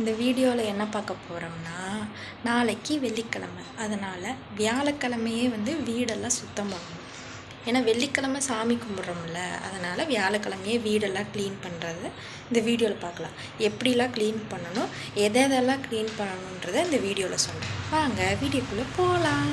இந்த வீடியோவில் என்ன பார்க்க போகிறோம்னா நாளைக்கு வெள்ளிக்கிழமை. அதனால் வியாழக்கிழமையே வந்து வீடெல்லாம் சுத்தம் பண்ணணும். ஏன்னா வெள்ளிக்கிழமை சாமி கும்பிட்றோம்ல அதனால் வியாழக்கிழமையே வீடெல்லாம் க்ளீன் பண்ணுறது இந்த வீடியோவில் பார்க்கலாம் எப்படிலாம் க்ளீன் பண்ணணும் எதை எதெல்லாம் க்ளீன் பண்ணணுன்றதை இந்த வீடியோவில் சொல்கிறேன் வாங்க வீடியோக்குள்ளே போகலாம்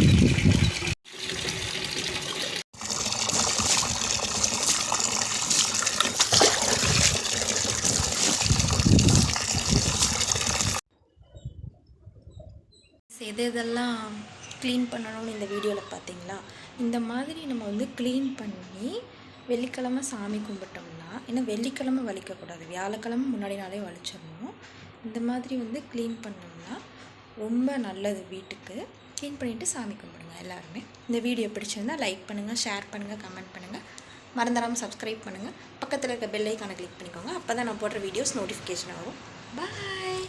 எது எதெல்லாம் க்ளீன் பண்ணணும்னு இந்த வீடியோவில் பார்த்தீங்களா இந்த மாதிரி நம்ம வந்து க்ளீன் பண்ணி வெள்ளிக்கிழமை சாமி கும்பிட்டோம்னா ஏன்னா வெள்ளிக்கிழமை வலிக்கக்கூடாது. வியாழக்கிழமை முன்னாடி நாளே வலிச்சிடணும். இந்த மாதிரி வந்து க்ளீன் பண்ணோம்னா ரொம்ப நல்லது வீட்டுக்கு. க்ளீன் பண்ணிவிட்டு சாமி கும்பிடுங்க எல்லாருமே. இந்த வீடியோ பிடிச்சிருந்தா லைக் பண்ணுங்கள் ஷேர் பண்ணுங்கள் கமெண்ட் பண்ணுங்கள் மறந்துடாமல் சப்ஸ்கிரைப் பண்ணுங்கள் பக்கத்தில் இருக்க பெல் ஐக்கானை கிளிக் பண்ணிக்கோங்க. அப்போ தான் நான் போடுற வீடியோஸ் நோட்டிஃபிகேஷன் ஆகும். பாய்